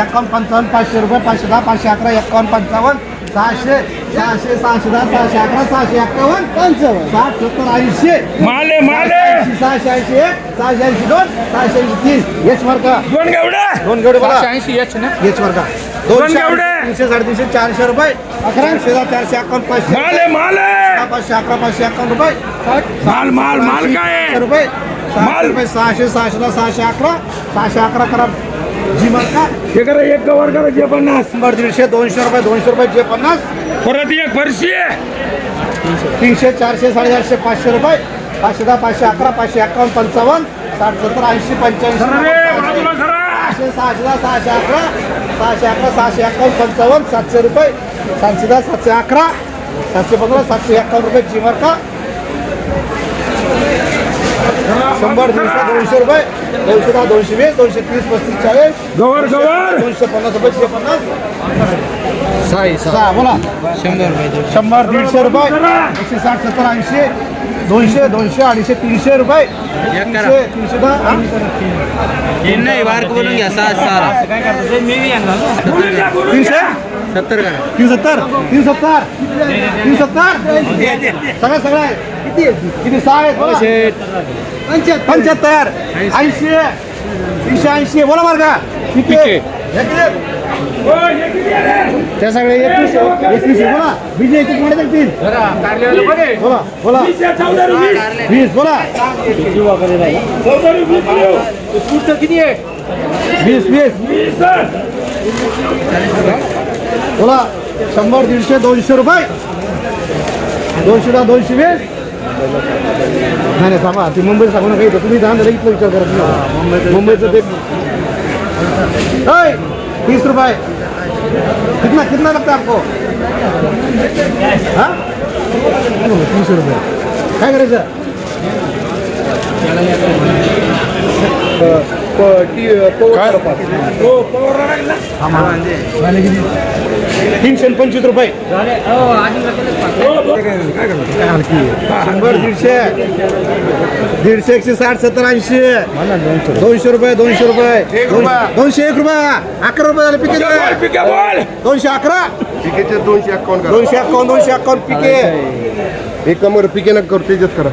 एकावन्न पंचावन्न पाचशे रुपये पाचशे दहा पाचशे अकरा एकावन्न पंचावन्न सहाशे सहाशे सहाशे दहा सहाशे अकरा सहाशे एक्कावन्न पंचावन्न साठ सत्तर ऐंशी माले माले सहाशे ऐंशी एक सहाशे ऐंशी दोन सहाशे ऐंशी तीन हेच मार्का दोन गेवडे दोन गेवडे बघा ऐंशी एच ना मार्का दोन दोनशे गेवडे. तीनशे साडेतीनशे चारशे रुपये अकराशे दहा चारशे अकावन्न पाचशे माले माले पाचशे अकरा पाचशे अकावन्न रुपये माल माल माल काय रुपये माल. रुपये सहाशे सहाशे दहा सहाशे अकरा सहाशे अकरा करा हे करा एक कवर करा जे पन्नास. शंभर दीडशे दोनशे रुपये दोनशे रुपये जे पन्नास. परत एक फरशी. तीनशे चारशे साडेचारशे पाचशे रुपये. पाचशे दहा पाचशे अकरा पाचशे एकावन्न पंचावन्न साठ सत्तर ऐंशी पंच्याऐंशी सहाशे सहाशे दहा सहाशे अकरा. सहाशे अकरा सहाशे एकावन्न पंचावन्न सातशे रुपये. सातशे दहा सातशे अकरा. सातशे पंधरा सातशे एकावन्न रुपये जी मार्का. शंभर दीडशे दोनशे रुपये दोनशे दहा दोनशे वीस दोनशे तीस पस्तीस चाळीस गवर गवर! दोनशे पन्नास रुपये एकशे पन्नास. साई सहा बोला. शंभर रुपये शंभर दीडशे रुपये एकशे साठ सत्तर ऐंशी दोनशे दोनशे अडीचशे तीनशे रुपये. तीनशे तीनशे दहा? नाही बारक बोलून घ्या सहा. सहा तीनशे? सत्तर करा. तीन सत्तर? तीन सत्तर? तीन सत्तर? सगळं सगळं आहे. किती? किती? सहा आहेत बोला. पंच्याहत्तर ऐंशी तीनशे ऐंशी बोला बरं का किती. हे? त्या सगळे एकवीस एकवीस बोला. बीज एकवीसमध्ये तीन. बोला बोला. वीस बोला. किती आहे? वीस वीस. बोला शंभर दीडशे दोनशे रुपये. दोनशे दहा दोनशे वीस. नाही नाही थांबा ती मुंबईत सांगू नका इथं तुम्ही दहा इथला विचार करत नाही. मुंबईचं ते तीस रुपये. कितना कितना लगता है आपको? हाँ? तीस रुपये. काय करायचं? तीनशे आणि पंचवीस रुपये. शंभर दीडशे. दीडशे एकशे साठ सत्तर ऐंशी. दोनशे रुपये. दोनशे रुपये दोन- दोनशे एक रुपये. अकरा रुपये झाले पिके दोनशे अकरा. पिकेचे दोनशे अकाउंट दोनशे अकावन्न दोनशे अकावन्न पिके. एक कमर पिके नका करू तेजच करा.